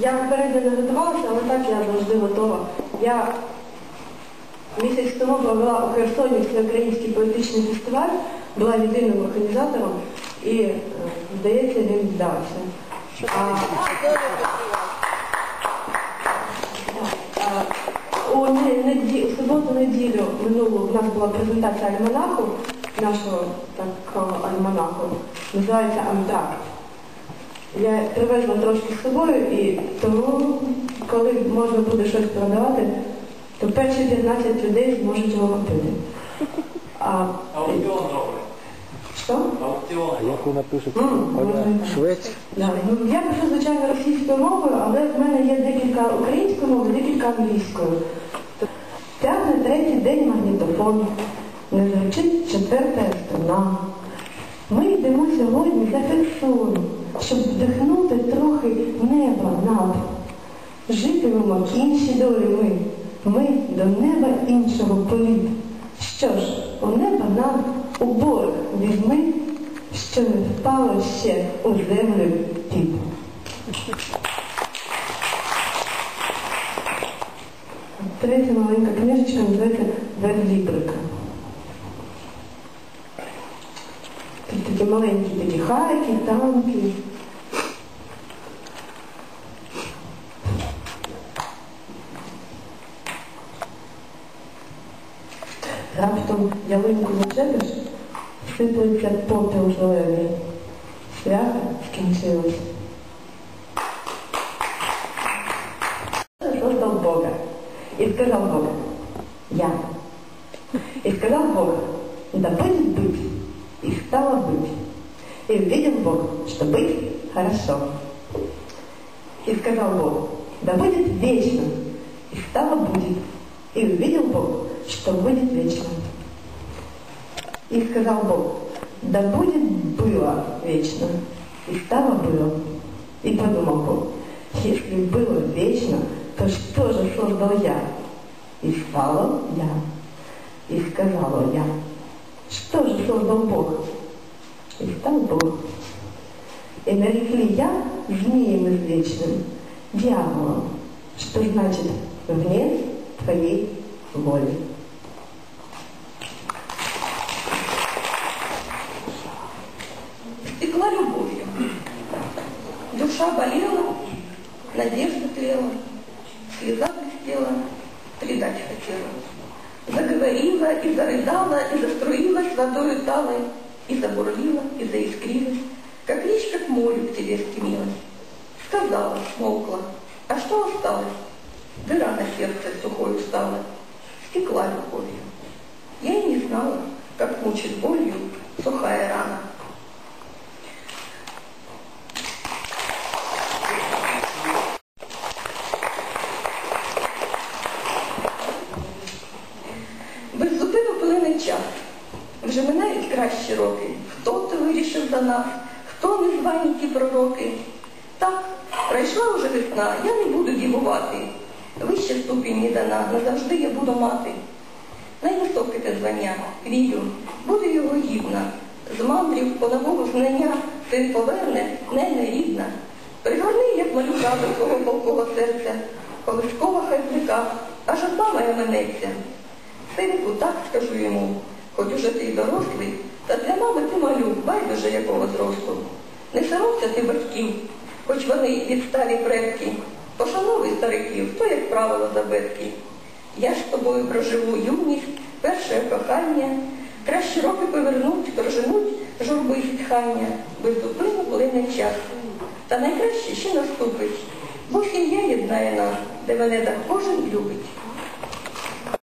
Я вперед не готувалася, але так я завжди готова. Я місяць тому провела у Херсоні всеукраїнський поетичний фестиваль, була єдиним організатором і, е, здається, він вдався. А, а, у, неді- у суботу неділю минулу у нас була презентація альманаху, нашого такого альманаху, називається Антракт. Я привезла трошки з собою і тому, коли можна буде щось продавати, то перші 15 людей зможуть його купити. А Аукціон зробить. що? Аукціон. Як ви напишете? М, Оля можна. Швець? Ну, я пишу, звичайно, російською мовою, але в мене є декілька українською мовою, декілька англійською. Тягне третій день магнітофон, не звучить четверта струна. Ми йдемо сьогодні за Херсону, щоб вдихнути трохи неба над. Житимемо інші долі ми, ми до неба іншого політ. Що ж, у неба нам у борг візьми, що не впало ще у землю під. Третя маленька книжечка називається Верлібрика. Тут такі маленькі такі хайки, танки. Раптом ялинку зачепиш, сиплеться попіл зелений. Свято скінчилось. Создал Бога. И сказал Бог, я. И сказал Бог, да будет быть. И стало быть. И увидел Бог, что быть хорошо. И сказал Бог, да будет вечно. И стало будет. И увидел Бог, что будет вечно. И сказал Бог, да будет было вечно. И стало было. И подумал Бог, если было вечно, то что же создал я? И стало я. И сказала я, что же создал Бог? И стал Бог. И нарекли я змеем извечным, дьяволом, что значит вне твоей воли. Текла любовью. Душа болела, надежда тлела, слеза блестела, предать хотела. Заговорила и зарыдала, и заструилась водою талой, и забурлила, и заискрилась, как речка к морю к тебе стремилась. Сказала, смолкла, а что осталось? Дыра на сердце сухой устала, стекла любовью. Я и не знала, как мучит болью сухая Вже кращі роки. Хто то вирішив за нас, хто незвані ті пророки. Так, пройшла вже весна, я не буду дівувати. Вище ступінь не дана, назавжди я буду мати. Найвисоке те звання, вірю, буду його гідна. З мандрів по нового знання син поверне, не нерідна. Пригорни, як малюка до свого полкого серця, колискова хай аж одна моя минеться. Синку, так скажу йому, хоч уже ти дорослий, та для мами ти малюк, байдуже якого зросту. Не соромся ти батьків, хоч вони відсталі предки. Пошановуй стариків, то, як правило, забитки. Я ж тобою проживу юність, перше кохання, кращі роки повернуть, проженуть журби й зітхання, беззупинно плине час. Та найкраще ще наступить, бо сім'я єднає нас, де мене так кожен любить.